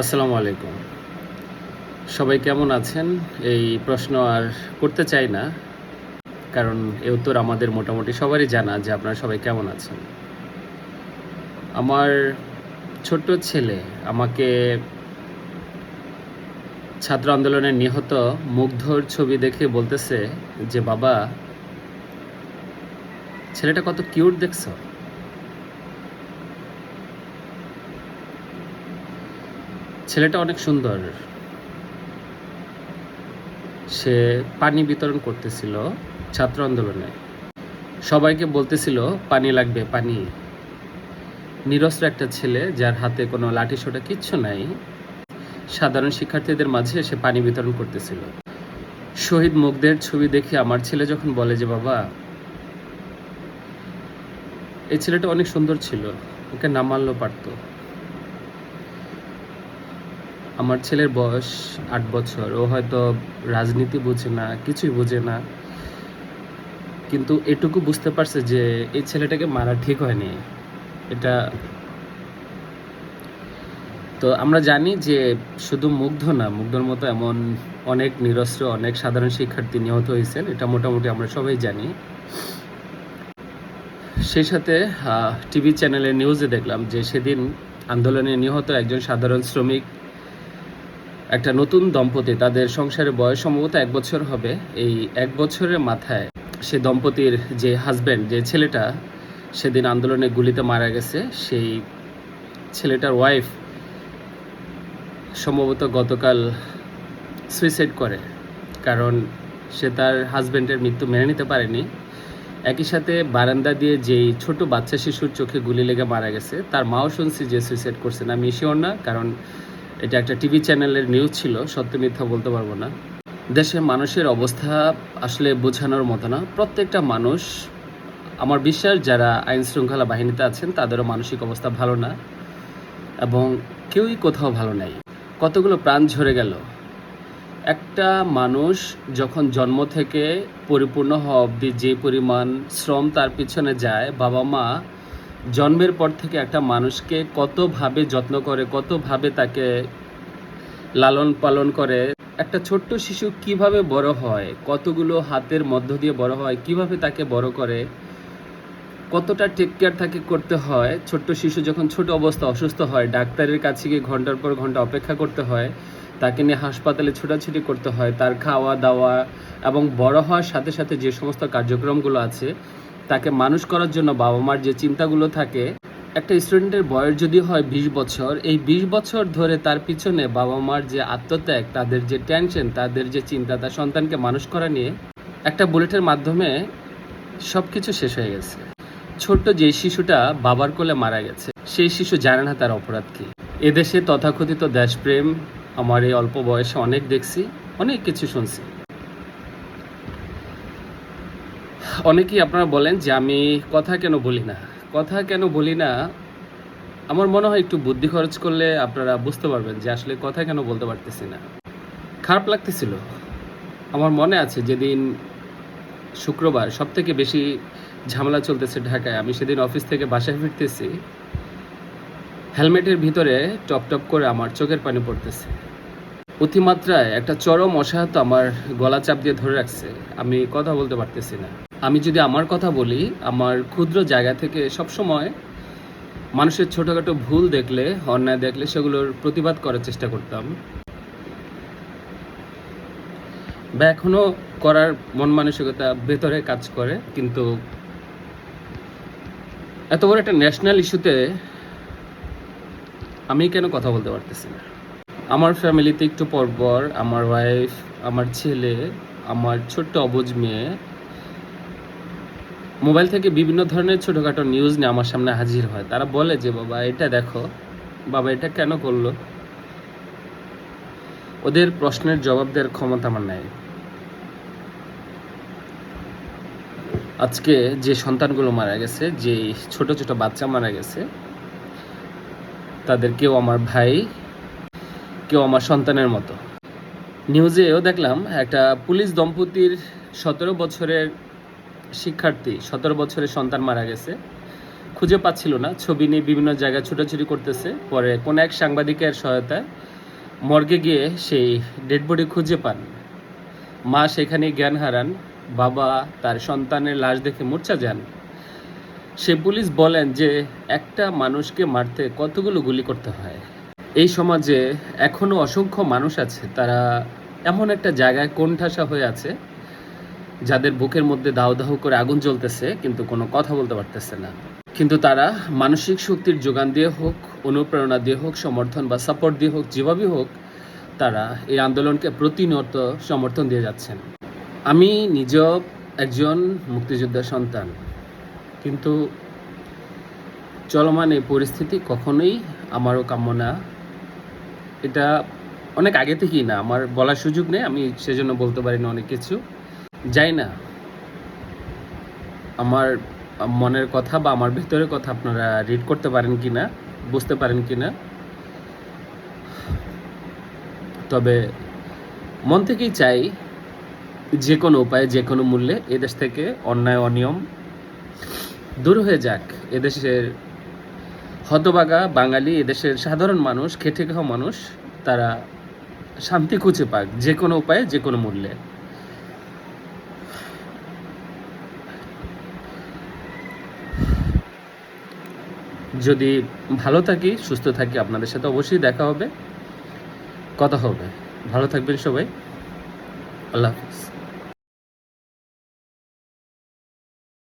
আসসালামু আলাইকুম। সবাই কেমন আছেন? এই প্রশ্ন আর করতে চাই না, কারণ এ উত্তর আমাদের মোটামুটি সবারই জানা যে আপনারা সবাই কেমন আছেন। আমার ছোট্ট ছেলে আমাকে ছাত্র আন্দোলনে নিহত মুগ্ধর ছবি দেখে বলতেছে যে, বাবা, ছেলেটা কত কিউট দেখছ। ছেলেটা অনেক সুন্দর। সে পানি বিতরণ করতেছিল ছাত্র আন্দোলনে। সবাইকে বলতেছিল, পানি লাগবে, পানি। নিরস্ত্র একটা ছেলে যার হাতে কোনো লাঠি সোটা কিচ্ছু নাই। সাধারণ শিক্ষার্থীদের মাঝে সে পানি বিতরণ করতেছিল। শহীদ মুগ্ধের ছবি দেখে আমার ছেলে যখন বলে যে, বাবা, এই ছেলেটা অনেক সুন্দর ছিল, ওকে না মানলেও পারতো। আমার ছেলের বয়স আট বছর, ও হয়তো রাজনীতি বোঝে না, কিছুই বোঝে না। কিন্তু এটুকু বুঝতে পারছে যে, এই ছেলেটাকে মারা ঠিক হয়নি। এটা তো আমরা জানি যে, শুধু মুগ্ধ না, মুগ্ধর মতো এমন অনেক নিরস্ত্র, অনেক সাধারণ শিক্ষার্থী নিহত হয়েছেন, এটা মোটামুটি আমরা সবাই জানি। সেই সাথে টিভি চ্যানেলে নিউজে দেখলাম যে, সেদিন আন্দোলনে নিহত একজন সাধারণ শ্রমিক একটা নতুন দম্পতি, তাদের সংসারের বয়স সম্ভবত এক বছর হবে। এই এক বছরের মাথায় সে দম্পতির যে হাজব্যান্ড যে ছেলেটা, সেদিন আন্দোলনে গুলিতে মারা গেছে। সেই ছেলেটার ওয়াইফ সম্ভবত গতকাল সুইসাইড করে। কারণ সে তার হাজব্যান্ডের মৃত্যু মেনে নিতে পারেনি। একই সাথে বারান্দা দিয়ে যেই ছোট বাচ্চা শিশুর চোখে গুলি লেগে মারা গেছে, তার মাও শুনছি যে সুইসাইড করছেন আমি শিওর না, কারণ এটা একটা টিভি চ্যানেলের নিউজ ছিল, সত্য মিথ্যা বলতে পারব না। দেশে মানুষের অবস্থা আসলে বোঝানোর মতো না। প্রত্যেকটা মানুষ, আমার বিশ্বাস, যারা আইন শৃঙ্খলা বাহিনীতে আছেন, তাদেরও মানসিক অবস্থা ভালো না এবং কেউই কোথাও ভালো নাই। কতগুলো প্রাণ ঝরে গেল। একটা মানুষ যখন জন্ম থেকে পরিপূর্ণ হওয়া অবধি যে পরিমাণ শ্রম তার পিছনে যায় বাবা মা জন্মের পর থেকে একটা মানুষকে কতভাবে যত্ন করে, কতভাবে তাকে লালন পালন করে, একটা ছোট্ট শিশু কীভাবে বড় হয়, কতগুলো হাতের মধ্য দিয়ে বড় হয়, কীভাবে তাকে বড় করে, কতটা টেক কেয়ার তাকে করতে হয়, ছোট্ট শিশু যখন ছোট অবস্থা অসুস্থ হয়, ডাক্তারের কাছে গিয়ে ঘণ্টার পর ঘণ্টা অপেক্ষা করতে হয়, তাকে নিয়ে হাসপাতালে ছোটাছুটি করতে হয়, তার খাওয়া দাওয়া এবং বড় হওয়ার সাথে সাথে যে সমস্ত কার্যক্রমগুলো আছে তাকে মানুষ করার জন্য বাবা মার যে চিন্তাগুলো থাকে, একটা স্টুডেন্টের বয়স যদি হয় বিশ বছর, এই বিশ বছর ধরে তার পিছনে বাবা মার যে আত্মত্যাগ, তাদের যে টেনশন তাদের যে চিন্তা, তার সন্তানকে মানুষ করা নিয়ে একটা বুলেটের মাধ্যমে সব কিছু শেষ হয়ে গেছে। ছোট্ট যে শিশুটা বাবার কোলে মারা গেছে, সেই শিশু জানে না তার অপরাধ কি। এদেশে তথাকথিত দেশপ্রেম, আমার এই অল্প বয়সে অনেক দেখছি, অনেক কিছু শুনছি। অনেকেই আপনারা বলেন যে আমি কথা কেন বলি না? কথা কেন বলি না? আমার মনে হয় একটু বুদ্ধি খরচ করলে আপনারা বুঝতে পারবেন যে আসলে কথা কেন বলতে পারতেছি না। খারাপ লাগতেছিল। আমার মনে আছে যেদিন শুক্রবার সব থেকে বেশি ঝামেলা চলতেছে ঢাকায়, আমি সেদিন অফিস থেকে বাসায় ফিরতেছি। হেলমেটের ভিতরে টপ টপ করে আমার চোখের পানি পড়তেছে। অতিমাত্রায় একটা চরম অসহায়তা আমার গলা চাপ দিয়ে ধরে রাখছে। আমি কথা বলতে পারতেছি না। আমি যদি আমার কথা বলি, আমার ক্ষুদ্র জায়গা থেকে সবসময় মানুষের ছোটোখাটো ভুল দেখলে, অন্যায় দেখলে সেগুলোর প্রতিবাদ করার চেষ্টা করতাম। বা এখনও করার মন মানসিকতা ভেতরে কাজ করে, কিন্তু এত বড় একটা ন্যাশনাল ইস্যুতে আমি কেন কথা বলতে পারতেছি না? আমার ফ্যামিলিতে একটু পরপর আমার ওয়াইফ আমার ছেলে, আমার ছোট্ট অবুজ মেয়ে মোবাইল থেকে বিভিন্ন ধরনের ছোটোখাটো নিউজ নিয়ে আমার সামনে হাজির হয়। তারা বলে যে, বাবা, এটা দেখো। বাবা, এটা কেন করল? ওদের প্রশ্নের জবাব দেওয়ার ক্ষমতা আমার নাই। আজকে যে সন্তানগুলো মারা গেছে, যে ছোট ছোট বাচ্চা মারা গেছে, তাদের কেউ আমার ভাই, কেউ আমার সন্তানের মতো। নিউজেও দেখলাম, একটা পুলিশ দম্পতির সতেরো বছরের শিক্ষার্থী, সতেরো বছরের সন্তান মারা গেছে। খুঁজে পাচ্ছিল না, ছবি নিয়ে বিভিন্ন জায়গায় ছোটাছুটি করতেছে। পরে কোন এক সাংবাদিকের সহায়তায় মর্গে গিয়ে সেই ডেড বডি খুঁজে পান। মা সেখানে জ্ঞান হারান, বাবা তার সন্তানের লাশ দেখে মূর্ছা যান। সে পুলিশ বলেন যে একটা মানুষকে মারতে কতগুলো গুলি করতে হয়। এই সমাজে এখনও অসংখ্য মানুষ আছে, তারা এমন একটা জায়গায় কোণঠাসা হয়ে আছে যাদের বুকের মধ্যে দাও দাহ করে আগুন জ্বলতেছে, কিন্তু কোনো কথা বলতে পারতেছে না। কিন্তু তারা মানসিক শক্তির যোগান দিয়ে হোক, অনুপ্রেরণা দিয়ে হোক, সমর্থন বা সাপোর্ট দিয়ে হোক, যেভাবেই হোক, তারা এই আন্দোলনকে প্রতিনিয়ত সমর্থন দিয়ে যাচ্ছেন। আমি নিজেও একজন মুক্তিযোদ্ধার সন্তান, কিন্তু চলমান এই পরিস্থিতি কখনোই আমারও কাম্য না। এটা অনেক আগে থেকেই না, আমার বলার সুযোগ নেই, আমি সেজন্য বলতে পারি না অনেক কিছু। যাই না, আমার মনের কথা বা আমার ভেতরের কথা আপনারা রিড করতে পারেন কি না, বুঝতে পারেন কি না। তবে মন থেকেই চাই যে কোনো উপায়ে, যে কোনো মূল্যে এদেশ থেকে অন্যায়, অনিয়ম দূর হয়ে যাক। এদেশের হতবাগা বাঙালি এদেশের সাধারণ মানুষ, খেটে খাওয়া মানুষ, তারা শান্তি খুঁজে পাক, যে কোনো উপায়ে, যে কোনো মূল্যে। যদি ভালো থাকি, সুস্থ থাকি, আপনাদের সাথে অবশ্যই দেখা হবে, কথা হবে। ভালো থাকবেন সবাই। আল্লাহ হাফিজ।